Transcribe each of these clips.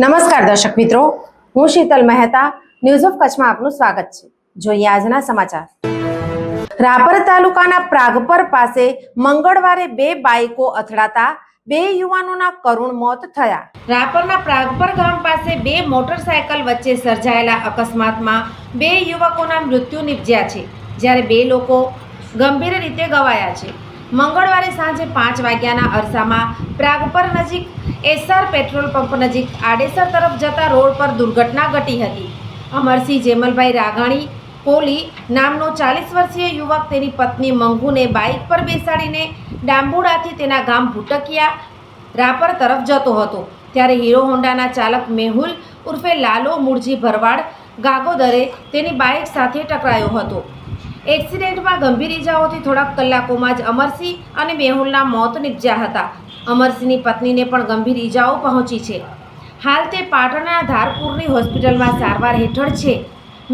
નમસ્કાર દર્શક મિત્રો, હું શીતલ મહેતા ન્યૂઝ ઓફ કચ્છમાં આપનું સ્વાગત છે. જોઈએ આજના સમાચાર. રાપર તાલુકાના પ્રાગપર પાસે મંગળવારે બે બાઇકો અથડાતા બે યુવાનોના કરુણ મોત થયા. રાપરના પ્રાગપર ગામ પાસે બે મોટરસાયકલ વચ્ચે સર્જાયેલા અકસ્માતમાં બે યુવકોના મૃત્યુ નિપજ્યા છે, જ્યારે બે લોકો ગંભીર રીતે ગવાયા છે. મંગળવારે સાંજે પાંચ વાગ્યાના અરસામાં પ્રાગપર નજીક, એસઆર પેટ્રોલ પંપ નજીક આડેસર તરફ જતા રોડ પર દુર્ઘટના ઘટી હતી. અમરસિંહ જેમલભાઈ રાઘાણી કોલી નામનો ચાલીસ વર્ષીય યુવક તેની પત્ની મંગુને બાઇક પર બેસાડીને ડાંબુડાથી તેના ગામ ભૂટકિયા રાપર તરફ જતો હતો. ત્યારે હીરો હોન્ડાના ચાલક મેહુલ ઉર્ફે લાલો મૂળજી ભરવાડ ગાગોદરે તેની બાઇક સાથે ટકરાયો હતો. એક્સિડન્ટમાં ગંભીર ઇજાઓથી થોડાક કલાકોમાં જ અમરસિંહ અને મેહુલના મોત નીપજ્યા હતા. અમરસિંહની પત્નીને પણ ગંભીર ઇજાઓ પહોંચી છે. હાલ તે પાટણના ધારપુરની હોસ્પિટલમાં સારવાર હેઠળ છે.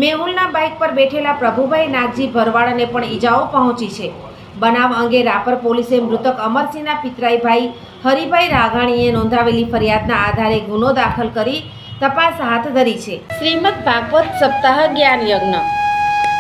મેહુલના બાઇક પર બેઠેલા પ્રભુભાઈ નાગજી ભરવાડને પણ ઇજાઓ પહોંચી છે. બનાવ અંગે રાપર પોલીસે મૃતક અમરસિંહના પિતરાઈભાઈ હરિભાઈ રાઘાણીએ નોંધાવેલી ફરિયાદના આધારે ગુનો દાખલ કરી તપાસ હાથ ધરી છે. શ્રીમદ ભાગવત સપ્તાહ જ્ઞાન યજ્ઞ.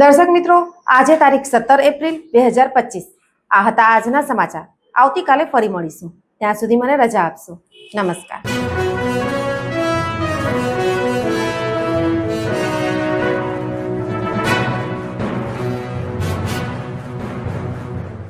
દર્શક મિત્રો, આજે તારીખ સત્તર એપ્રિલ બે હજાર પચીસ. આ હતા આજના સમાચાર. આવતીકાલે ફરી મળીશું. ત્યાં સુધી મને રજા આપશો. નમસ્કાર.